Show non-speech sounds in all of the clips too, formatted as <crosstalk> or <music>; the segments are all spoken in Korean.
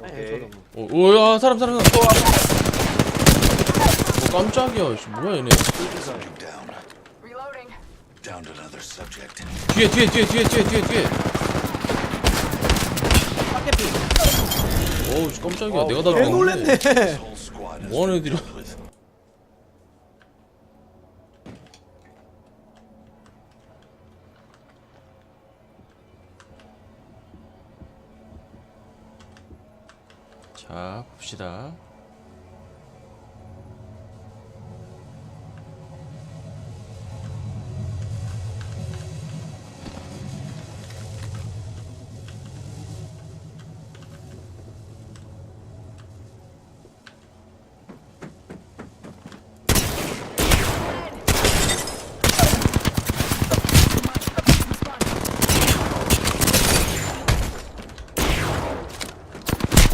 오케이. 어, 오야 사람 사람 사람. 어 깜짝이야. 씨, 뭐야 얘네. Subject down. Reloading. Down to another subject. 뒤에 뒤에 뒤에 뒤에 뒤에 뒤에 뒤에. 어우 씨, 깜짝이야. 내가 다 개. 놀랬네. Whole squad has 뭐하는 been 애들이야. 자 봅시다.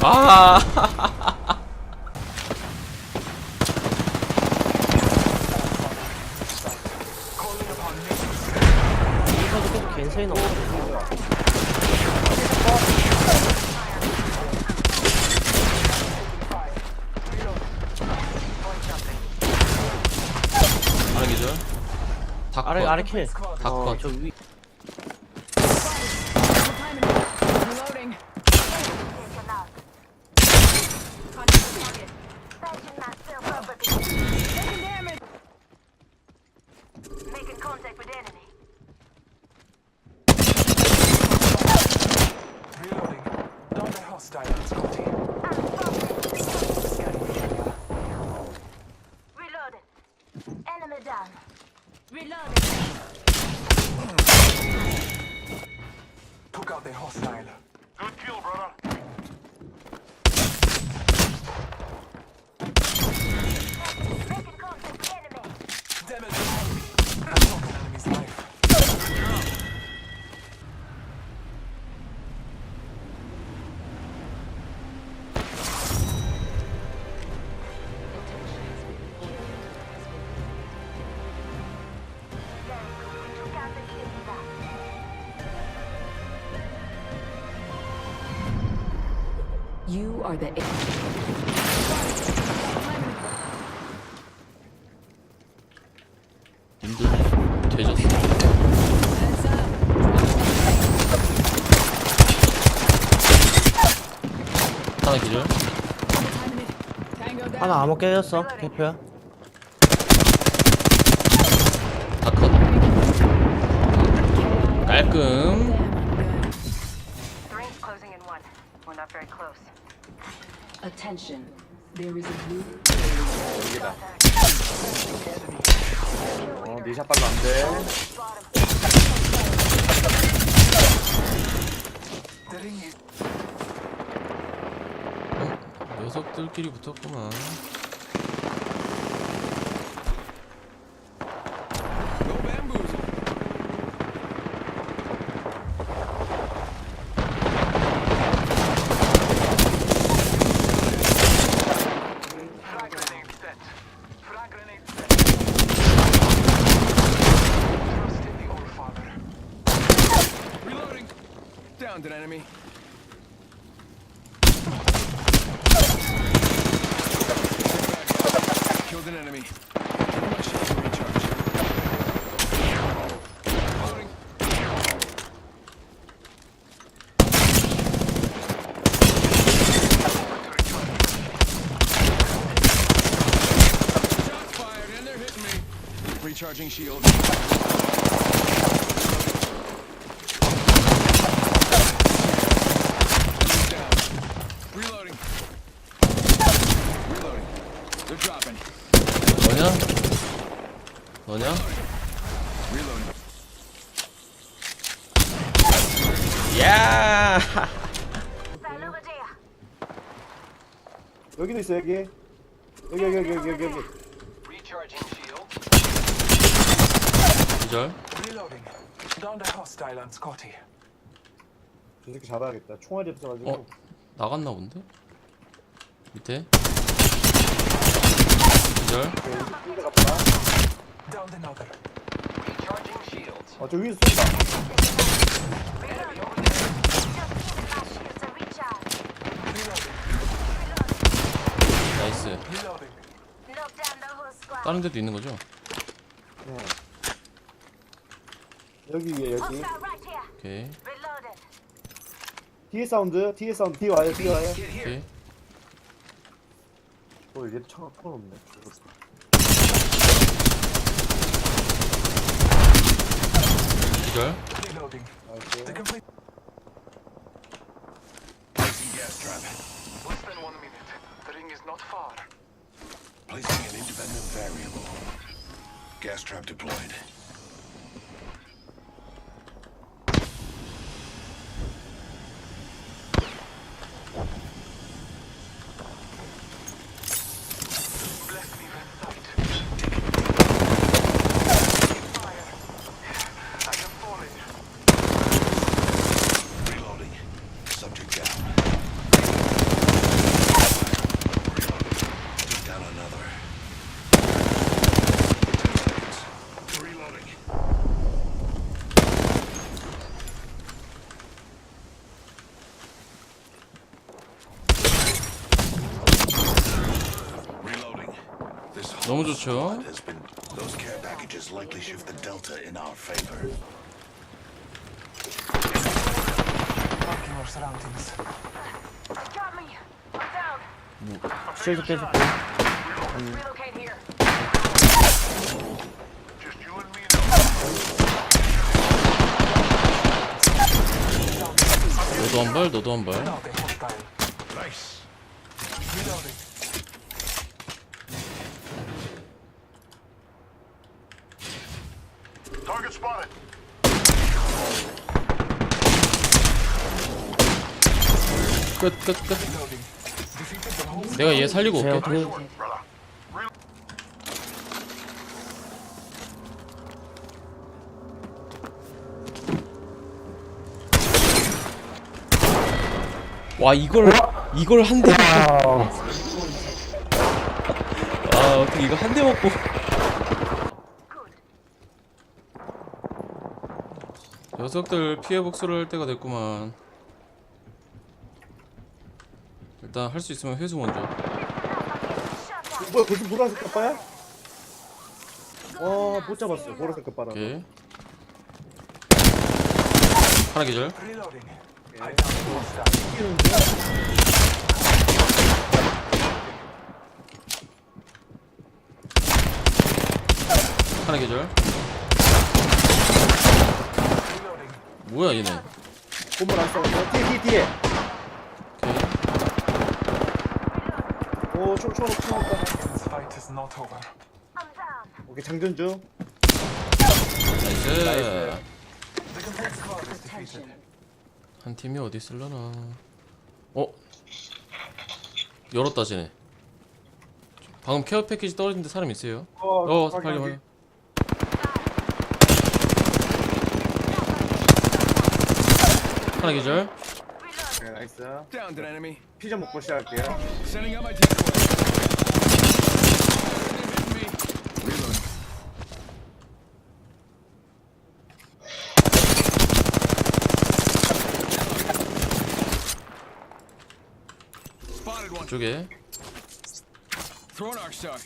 아. 이거도 계속 겐세이 나오고. 하나 기절. 닭 아래 컷. 아래 킬. 닭 어, 컷. 저 위. Reloading. Taking damage. Making contact with enemy. Reloading. Down the hostile on Scotty. Scanning the area. Reloading. Enemy down. Reloading. Took out the hostile. You are the. 님들 되졌어. 하나 기절. 하나 암호 깨졌어. 대표야. 닭 컷. 깔끔. Ring's closing in one. We're not very close. Attention. There is a blue. 어, 니샷 발로 안 돼. 어, 녀석들끼리 붙었구만. no bamboozle. Frag grenade set. Frag grenade set. Trust in the Old Father. Reloading. Downed an enemy. Killed an enemy. Give my shield to recharge. Reloading. Shots fired and they're hitting me. Recharging shield. Down. Reloading. Reloading. They're dropping. 너냐? 너냐? Reloading. 야! 여기도 있어 여기 여기 여기 여기 여기 여기 Recharging shield. 기절. Reloading. Down the hostile on Scotty. 저 새끼 잡아야겠다 총알이 없어가지고 어? 나갔나 본데? 밑에. 기절. 뛴데 갔다 Down another. Recharging shields. 어 저 위에서 쏜다. Reloading. 나이스 Reloading. 다른 데도 있는 거죠? 네. 여기 위에 여기. Hostile right here. 오케이 Reloaded. 뒤에 사운드, 뒤에 사운드, 뒤에 와요, 뒤에 와요. 오케이 어, 얘 차가 폰 없네. 기절 Reloading. 나이스. The complete. Placing gas trap. Less than one minute. The ring is not far. Placing an independent variable. Gas trap deployed. 너무 whole 좋죠. squad has been. Those care packages likely shift the delta in our favor. Marking our surroundings. Got me. I'm down. 실드 계속 Relocate here. Just you and me now. 너도 한발 너도 한발 끝 끝끝. Defeated the whole. 내가 얘 살리고 올게. 와 이걸 이걸 한대 먹고 아 어떻게 이거 한대 먹고 녀석들 피해 복수를 할 때가 됐구만 일단 할 수 있으면 회수 먼저. 뭐야, 벌써 보라색 갑바야? 와, 못 잡았어요. 보라색 갑바라. 오케이 하나 hostile. 하나 계절. 뭐야 얘네 안 뒤에, 뒤에. 오케이 오, 총, 총, 총 없다. This fight is not over. I'm down. 오케이, 장전 중. 나이스 The complete squad is defeated. Attention. 한 팀이 어디 있을려나 어? 열었다 쟤네 방금 케어 패키지 떨어진데 사람 있어요? 어 확인, 빨리 확인. 빨리 하나 계절 오케이, 나이스. Downed an enemy. 피자 먹고 시작할게요. Sending out my decoy. Hit me. Reloading. Spotted one. 쪽에 Throwing arc star.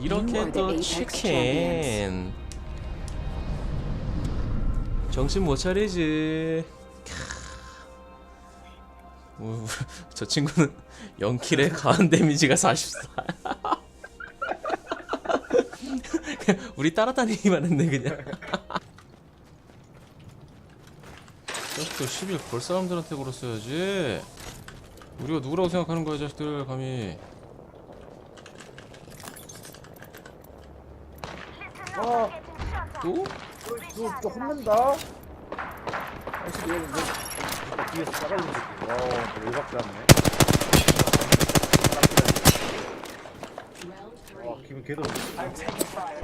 이렇게 또 치킨. 정신 못 차리지. 저 친구는 0킬에 <laughs> 가한 데미지가 44 <laughs> 우리 따라다니기만 했네 그냥. 자식들 10일 벌 사람들한테 걸었어야지. 우리가 누구라고 생각하는 거야 자식들 감히 Listen up. Getting shot at. 또? 또, 또 혼난다. 아이씨, 왜, 왜, 뒤에서 싸가지고 새끼. 와, 열받게 하네. Round three. 와, 기분 개도. I'm taking fire.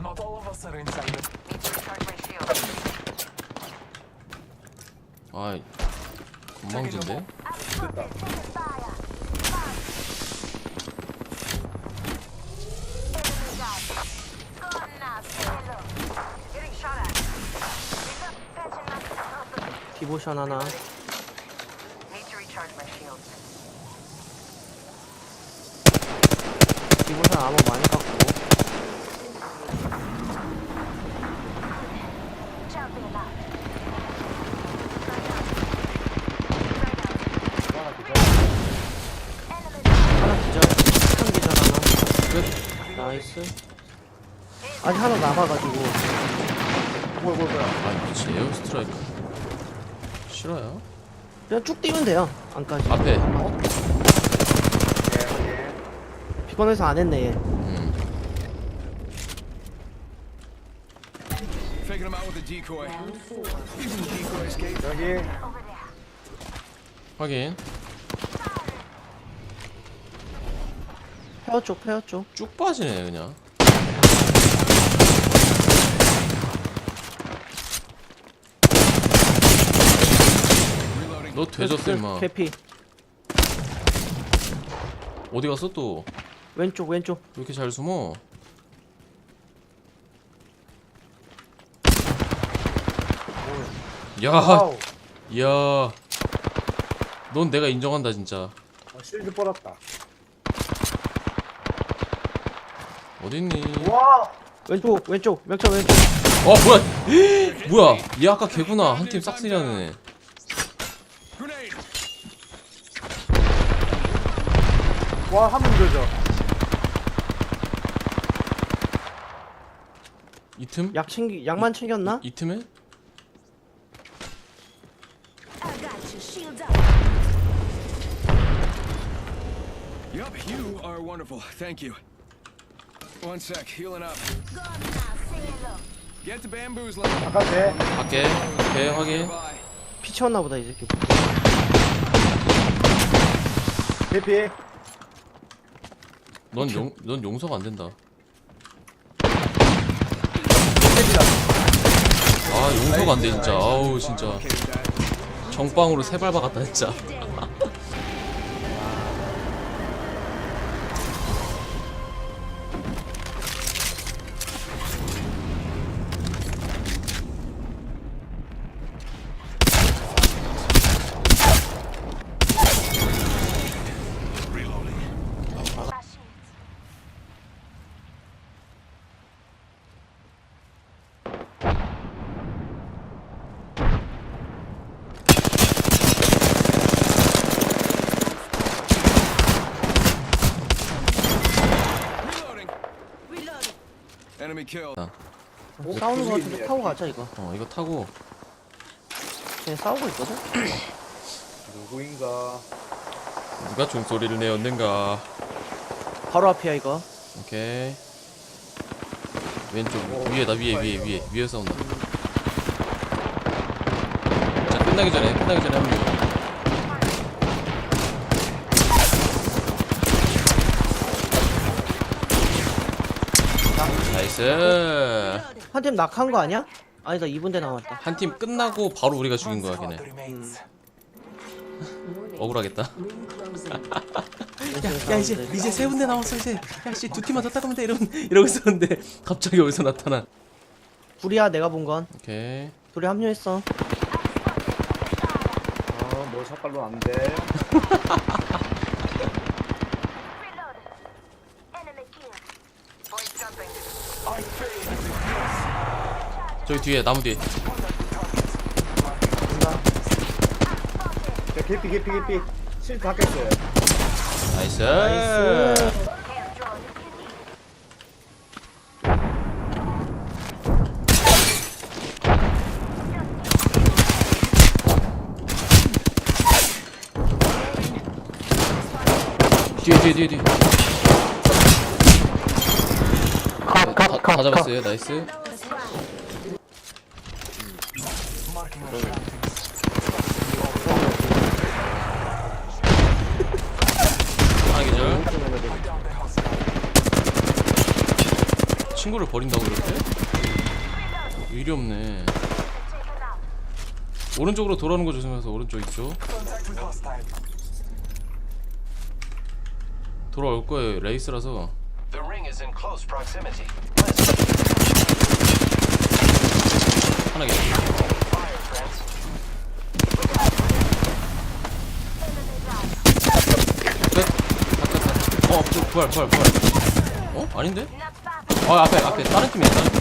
Not all of us are inside. Need to recharge my shield. 아 건망진데? Taking 디보션 하나. 디보션 아무 많이 out. 하나 기절. 큰 기절 하나. 끝. 나이스. 아직 하나 남아가지고. 뭐야, 뭐야, 뭐야. 아 미치 에어 스트라이크 싫어요? 그냥 쭉 뛰면 돼요. 안까지. 앞에 비건에서 안 했네 얘. 음. Faking him out with a decoy. Round four. Using the decoy escape. 여기. 확인 페어 쪽 페어 쪽. 쭉 빠지네 그냥 Reloading. 너 되졌어 임마 캐피. 어디 갔어 또? 왼쪽 왼쪽. 왜 이렇게 잘 숨어? 야, 아우. 야, 넌 내가 인정한다 진짜. 아, 실드 뻗었다. 어딨니? 와! 왼쪽 왼쪽 명찰 왼쪽. 어 뭐야? <gasps> 뭐야? 얘 아까 걔구나 한 팀 싹쓸이하는 애. 와, 한번 들죠. 이 틈? 약 챙기 약만 챙겼나? 이 틈에? I got you. Shields up. Yup, you are wonderful. Thank you. One sec, healing up. Gone now. Stay low. Get the bamboozling. 바깥에. 밖에. 오케이 확인. Bye. 피 채웠나 보다 이 새끼. 대피. 넌 용, 넌 용서가 안 된다. 아 용서가 안 돼 진짜. 아우 진짜. 정빵으로 세 발 박았다 진짜. Enemy killed. 싸우는 거 같은데 타고 가자 이거. 어 이거 타고 쟤 싸우고 있거든. <clears throat> 누구인가. 누가 종소리를 내었는가. 바로 앞이야 이거. 오케이. 왼쪽 위에다 위에 위에 위에 위에 싸운다. 자 끝나기 전에 끝나기 전에 합류. 나이스. 한 팀 낙한 거 아니야? 아니다 2분대 남았다. 한 팀 끝나고 바로 우리가 죽인 거야 걔네. Warning. 억울하겠다. 야 이제 이제 세 군데 남았어 이제. 야씨 두 팀만 더 따가면 돼 이러면 이러고 있었는데 갑자기 어디서 나타나. 둘이야 내가 본 건. 오케이. 둘이 합류했어. 어, 뭐 샷발로 안 돼. <laughs> Reloading. Enemy killed. Boy jumping. 저기 뒤에 나무 뒤에. 자, 개피, 개피, 개피. 실드 다 깼어요. 나이스. 뒤에 뒤에 뒤에 뒤에. 다, 다, 다 잡았어요. 나이스. 하나 계절. 친구를 버린다고 그렇게? 일이 없네. 오른쪽으로 돌아오는 거 조심해서 오른쪽 있죠? 돌아올 거예요 레이스라서 The ring is in close proximity. 하나 계절 Fire, friends. 어 부- 부활 부활 부활 어? 아닌데? 아 앞에 앞에 다른 팀이야 다른 팀